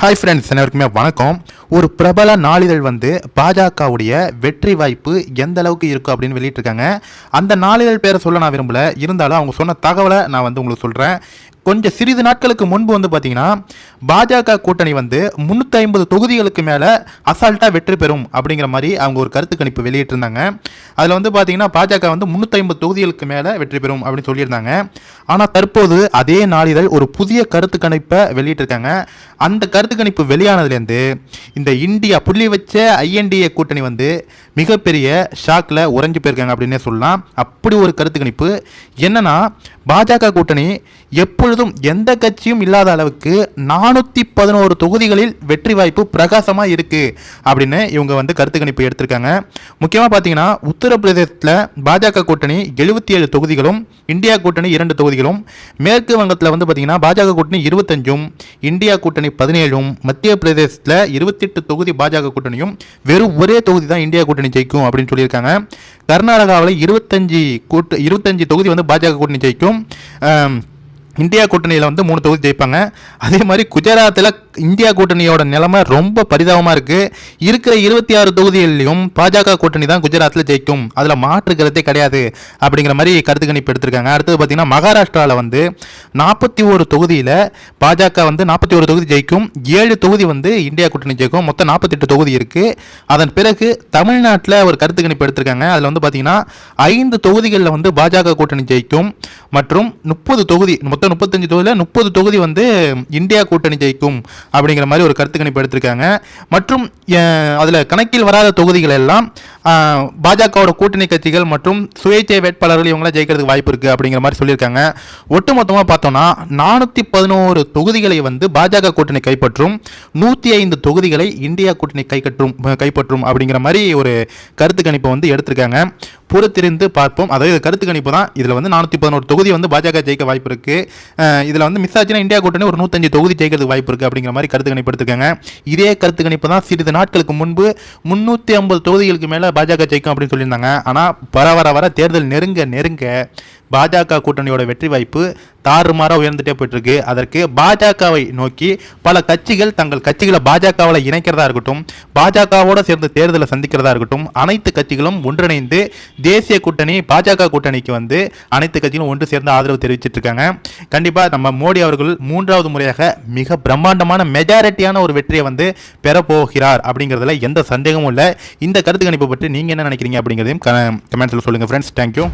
Hi friends அனைவருக்குமே வணக்கம். ஒரு பிரபல நாளிதழ் வந்து பாஜகவுடைய வெற்றி வாய்ப்பு எந்த அளவுக்கு இருக்கும் அப்படின்னு வெளியிட்டிருக்காங்க. அந்த நாளிதழ் பேரை சொல்ல நான் விரும்பல. இருந்தாலும் அவங்க சொன்ன தகவலை நான் வந்து உங்களுக்கு சொல்கிறேன் கொஞ்சம் சிறிது நாட்களுக்கு முன்பு வந்து பார்த்தீங்கன்னா பாஜக கூட்டணி வந்து முந்நூற்றி ஐம்பது தொகுதிகளுக்கு மேலே அசால்ட்டாக வெற்றி பெறும் அப்படிங்கிற மாதிரி அவங்க ஒரு கருத்து கணிப்பு வெளியிட்டிருந்தாங்க. அதில் வந்து பார்த்தீங்கன்னா பாஜக வந்து முந்நூற்றி ஐம்பது தொகுதிகளுக்கு மேலே வெற்றி பெறும் அப்படின்னு சொல்லியிருந்தாங்க. ஆனால் தற்போது அதே நாளிதழ் ஒரு புதிய கருத்து கணிப்பை வெளியிட்டிருக்காங்க. அந்த கருத்து கணிப்பு வெளியானதுலேருந்து இந்த இந்தியா புள்ளி வச்ச ஐஎன்டிஏ கூட்டணி வந்து மிகப்பெரிய ஷாக்கில் உறைஞ்சு போயிருக்காங்க அப்படின்னே சொல்லலாம். அப்படி ஒரு கருத்து கணிப்பு. என்னன்னா பாஜக கூட்டணி எப்பொழுது எப்பொழுதும் எந்த கட்சியும் இல்லாத அளவுக்கு நானூற்றி பதினோரு தொகுதிகளில் வெற்றி வாய்ப்பு பிரகாசமாக இருக்குது அப்படின்னு இவங்க வந்து கருத்து கணிப்பு எடுத்திருக்காங்க. முக்கியமாக பார்த்தீங்கன்னா உத்தரப்பிரதேசத்தில் பாஜக கூட்டணி எழுபத்தி ஏழு தொகுதிகளும் இந்தியா கூட்டணி இரண்டு தொகுதிகளும் மேற்கு வங்கத்தில் வந்து பார்த்தீங்கன்னா பாஜக கூட்டணி இருபத்தஞ்சும் இந்தியா கூட்டணி பதினேழும் மத்திய பிரதேசத்தில் இருபத்தெட்டு தொகுதி பாஜக கூட்டணியும் வெறும் ஒரே தொகுதி தான் இந்தியா கூட்டணி ஜெயிக்கும் அப்படின்னு சொல்லியிருக்காங்க. கர்நாடகாவில் இருபத்தஞ்சி கூட்டு இருபத்தஞ்சி தொகுதி வந்து பாஜக கூட்டணி ஜெயிக்கும். இந்தியா கூட்டணியில் வந்து மூணு தொகுதி ஜெயிப்பாங்க. அதே மாதிரி குஜராத்தில் இந்தியா கூட்டணியோட நிலைமை ரொம்ப பரிதாபமாக இருக்குது இருக்கிற இருபத்தி ஆறு தொகுதிகளிலும் பாஜக கூட்டணி தான் குஜராத்தில் ஜெயிக்கும். அதில் மாற்று கருத்தே கிடையாது அப்படிங்கிற மாதிரி கருத்து கணிப்பு எடுத்திருக்காங்க. அடுத்தது பார்த்தீங்கன்னா மகாராஷ்டிராவில் வந்து நாற்பத்தி ஒரு தொகுதியில் பாஜக வந்து நாற்பத்தி ஒரு தொகுதி ஜெயிக்கும். ஏழு தொகுதி வந்து இந்தியா கூட்டணி ஜெயிக்கும். மொத்தம் நாற்பத்தெட்டு தொகுதி இருக்குது அதன் பிறகு தமிழ்நாட்டில் ஒரு கருத்து கணிப்பு எடுத்திருக்காங்க. அதில் வந்து பார்த்தீங்கன்னா ஐந்து தொகுதிகளில் வந்து பாஜக கூட்டணி ஜெயிக்கும். மற்றும் முப்பது தொகுதி மொத்தம் முப்பத்தஞ்சு தொகுதியில் முப்பது தொகுதி வந்து இந்தியா கூட்டணி ஜெயிக்கும். அப்படிங்கிற மாதிரி ஒரு கருத்து கணிப்பு எடுத்திருக்காங்க. மற்றும் அதில் கணக்கில் வராத தொகுதிகள் எல்லாம் பாஜகவோட கூட்டணி கட்சிகள் மற்றும் சுயேட்சை வேட்பாளர்கள் இவங்களாம் ஜெயிக்கிறதுக்கு வாய்ப்பு இருக்குது அப்படிங்கிற மாதிரி சொல்லியிருக்காங்க. ஒட்டுமொத்தமாக பார்த்தோம்னா நானூற்றி பதினோரு தொகுதிகளை வந்து பாஜக கூட்டணி கைப்பற்றும் நூற்றி ஐந்து தொகுதிகளை இந்தியா கூட்டணி கைப்பற்றும் கைப்பற்றும் அப்படிங்கிற மாதிரி ஒரு கருத்து கணிப்பை வந்து எடுத்திருக்காங்க. பொறுத்திருந்து பார்ப்போம். அதாவது கருத்து கணிப்பு தான். இதில் வந்து நானூற்றி பதினோரு தொகுதி வந்து பாஜக ஜெயிக்க வாய்ப்பு இருக்குது இதில் வந்து மிஸ் ஆச்சுன்னா இந்தியா கூட்டணி ஒரு நூற்றஞ்சு தொகுதி ஜெயிக்கிறதுக்கு வாய்ப்பு இருக்குது அப்படிங்கிற மாதிரி கருத்து கணிப்பு எடுத்துக்கங்க இதே கருத்து கணிப்பு தான் சிறிது நாட்களுக்கு முன்பு முந்நூற்றி ஐம்பது தொகுதிகளுக்கு மேலே பாஜக ஜெயிக்கும் அப்படின்னு சொல்லியிருந்தாங்க. ஆனால் வர வர வர தேர்தல் நெருங்க நெருங்க பாஜக கூட்டணியோட வெற்றி வாய்ப்பு தாறுமாறாக உயர்ந்துட்டே போயிட்டுருக்கு. அதற்கு பாஜகவை நோக்கி பல கட்சிகள் தங்கள் கட்சிகளை பாஜகவில் இணைக்கிறதா இருக்கட்டும் பாஜகவோட சேர்ந்து தேர்தலை சந்திக்கிறதா இருக்கட்டும் அனைத்து கட்சிகளும் ஒன்றிணைந்து தேசிய கூட்டணி பாஜக கூட்டணிக்கு வந்து அனைத்து கட்சிகளும் ஒன்று சேர்ந்து ஆதரவு தெரிவிச்சிட்டு இருக்காங்க. கண்டிப்பாக நம்ம மோடி அவர்கள் மூன்றாவது முறையாக மிக பிரம்மாண்டமான மெஜாரிட்டியான ஒரு வெற்றியை வந்து பெறப்போகிறார் அப்படிங்கிறதுல எந்த சந்தேகமும் இல்லை. இந்த கருத்து கணிப்பு பற்றி நீங்கள் என்ன நினைக்கிறீங்க அப்படிங்கிறதையும் கமெண்ட்ஸில் சொல்லுங்கள் ஃப்ரெண்ட்ஸ் தேங்க்யூ